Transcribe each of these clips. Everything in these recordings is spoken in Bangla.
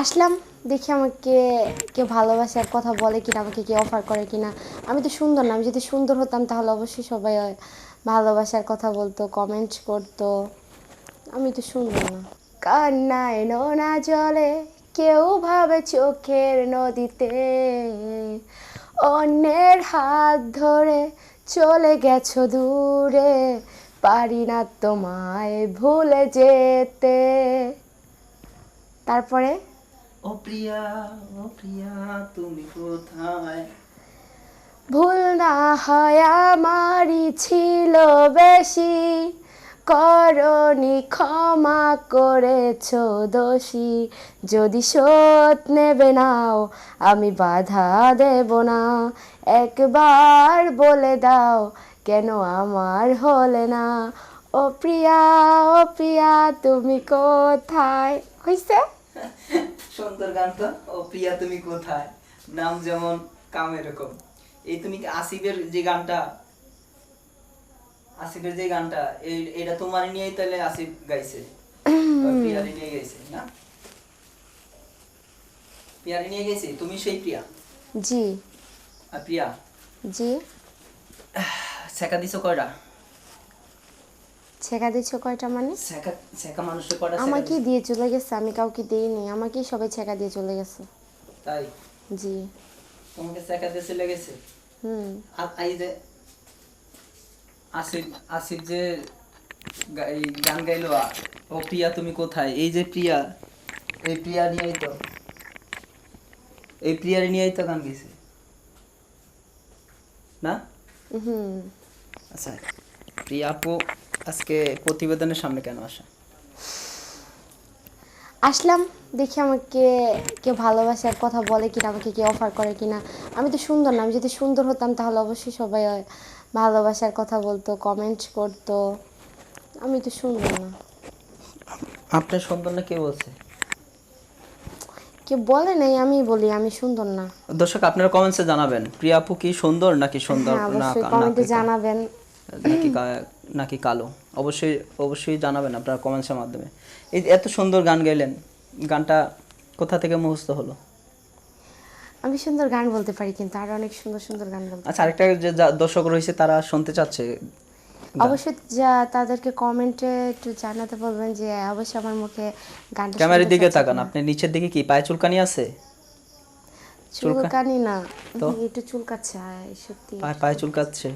আসলাম, দেখি আমাকে কেউ ভালোবাসে ভালোবাসার কথা বলে কিনা, আমাকে কেউ অফার করে কিনা। আমি তো সুন্দর না, আমি যদি সুন্দর হতাম তাহলে অবশ্যই সবাই ভালোবাসার কথা বলতো কমেন্ট করতো। আমি তো সুন্দর না। কান্নায় নোনা জলে, কেউ ভাবে চোখের নদীতে। অন্যের হাত ধরে চলে গেছো দূরে, পারি না তোমায় ভুলে যেতে। তারপরে? ও প্রিয়া ও প্রিয়া তুমি কোথায়? ভুল না হয় আমারই ছিল বেশি। করনি ক্ষমা করেছ দোষী। যদি শোধ নেবে নাও আমি বাধা দেব না। একবার বলে দাও কেন আমার হলে না? ও প্রিয়া ও প্রিয়া তুমি কোথায়? হইছে? সুন্দর গান তো। ও প্রিয়া তুমি কোথায়? নাম যেমন কাম এরকম। এই তুমি কি আসিফের যে গানটা? আসিফের যে গানটা এই এটা তোমার নিয়েই তাহলে আসিফ গাইছে? প্রিয়ারে নিয়ে গাইছে না? প্রিয়ারে নিয়ে গেছে? তুমি সেই প্রিয়া? জি। আর প্রিয়া? জি। শেখা দিছো কয়টা? ছেঁকা দিচ্ছ কয়টা মানে? শেখা শেখা কয়টা আমাকে দিয়ে চলে গেছে আমি কাউকে দিইনি আমাকেই সবাই ছেঁকা দিয়ে চলে গেছে। তাই? জি। তোমাকে শেখা দিয়ে চলে গেছে? হুম। আর এই যে আসিফ আসিফ যে গান গাইলো ও প্রিয়া তুমি কোথায়? এই যে প্রিয়া এই প্রিয়া নিয়েই তো এই প্রিয়ার নিয়েই তো গান গেছে। না? হুম। আচ্ছা প্রিয়া আপু আজকে প্রতিবেদনের সামনে কেন আসা? আসলাম দেখি আমাকে কেউ ভালোবাসার কথা বলে কিনা আমাকে কেউ অফার করে কিনা। আমি তো সুন্দর না আমি যদি সুন্দর হতাম তাহলে অবশ্যই সবাই ভালোবাসার কথা বলতো কমেন্ট করতো। আমি তো সুন্দর না। আপনার সুন্দর না কে বলছে? কেউ বলে নাই আমি বলি আমি সুন্দর না। দর্শক আপনারা কমেন্টসে জানাবেন প্রিয়া আপু কি সুন্দর নাকি সুন্দর হ্যাঁ না অবশ্যই কমেন্টে জানাবেন। নাকি কা- নাকি কালো? অবশ্যই অবশ্যই জানাবেন আপনারা কমেন্টসের মাধ্যমে। এই এত সুন্দর গান গাইলেন গানটা কোথা থেকে মুখস্থ হলো? আমি সুন্দর গান বলতে পারি কিন্তু আরও অনেক সুন্দর সুন্দর গান বলতে আচ্ছা আরেকটা যে দর্শক রয়েছে তারা শুনতে চাচ্ছে অবশ্যই যা তাদেরকে কমেন্টে একটু জানাতে বলবেন যে অবশ্যই আমার মুখে গানটা ক্যামেরার দিকে তাকান আপনি নিচের দিকে কি পায়ে চুলকানি আছে? চুলকানি না। তো? একটু চুলকাচ্ছে সত্যি। পায়ে পায়ে চুলকাচ্ছে?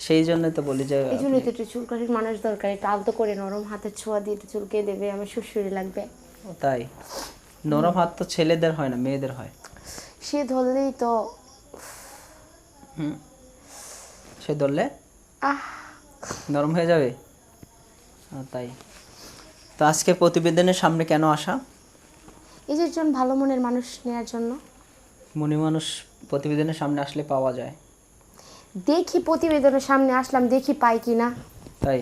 সেই জন্যই তো বলি যে এই জন্যই তো একটু চুলকানির মানুষ দরকার একটু আলতো করে নরম হাতে ছোঁয়া দিয়ে একটু চুলকে দেবে আমার শ্বশুরি লাগবে। তাই? নরম হাত তো ছেলেদের হয় না মেয়েদের হয়। সে ধরলেই তো হুম। সে ধরলে? আহ। নরম হয়ে যাবে? তাই। তো আজকে প্রতিবেদনের সামনে কেন আসা? এই যে একজন ভালো মনের মানুষ নেওয়ার জন্য। মনি মানুষ প্রতিবেদনের সামনে আসলে পাওয়া যায়। দেখি প্রতিবেদনের সামনে আসলাম দেখি পাই কি না তাই।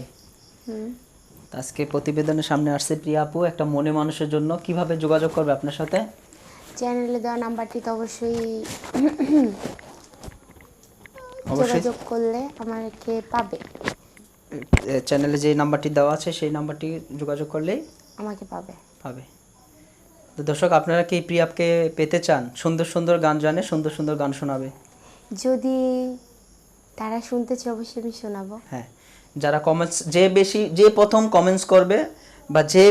আজকে প্রতিবেদনের সামনে আসছে প্রিয়া আপু একটা মনে মানুষের জন্য। কীভাবে যোগাযোগ করবে আপনার সাথে? চ্যানেলে দেওয়া নাম্বারটি তো অবশ্যই অবশ্যই। যোগাযোগ করলে আমাকে পাবে। চ্যানেলে যে নাম্বারটি দেওয়া আছে সেই নাম্বারটি যোগাযোগ করলেই আমাকে পাবে। পাবে। তো দর্শক আপনারা কি প্রিয়াপকে পেতে চান? সুন্দর সুন্দর গান জানে সুন্দর সুন্দর গান শোনাবে। যদি তারা শুনতে চায় অবশ্যই আমি শোনাবো। হ্যাঁ যারা কমেন্টস যে বেশি যে প্রথম কমেন্টস করবে বা যে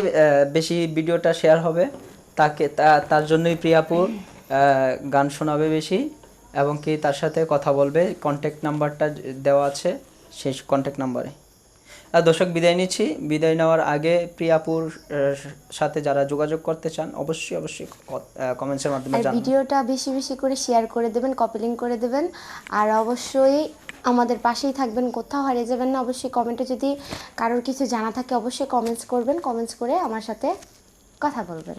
বেশি ভিডিওটা শেয়ার হবে তাকে তা- তার জন্যই প্রিয়াপুর গান শোনাবে বেশি এবং কি তার সাথে কথা বলবে। কন্ট্যাক্ট নাম্বারটা দেওয়া আছে সেই কন্ট্যাক্ট নাম্বারে দর্শক বিদায় নিচ্ছি। বিদায় নেওয়ার আগে প্রিয়াপুর সাথে যারা যোগাযোগ করতে চান অবশ্যই অবশ্যই কমেন্টসের মাধ্যমে জানান। ভিডিওটা বেশি বেশি করে শেয়ার করে দেবেন কপি লিঙ্ক করে দেবেন। আর অবশ্যই আমাদের পাশেই থাকবেন কোথাও হারিয়ে যাবেন না। অবশ্যই কমেন্টে যদি কারোর কিছু জানা থাকে অবশ্যই কমেন্টস করবেন কমেন্টস করে আমার সাথে কথা বলবেন।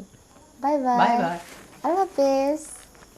বাই বাই বাই বাই আল্লাহ হাফেজ।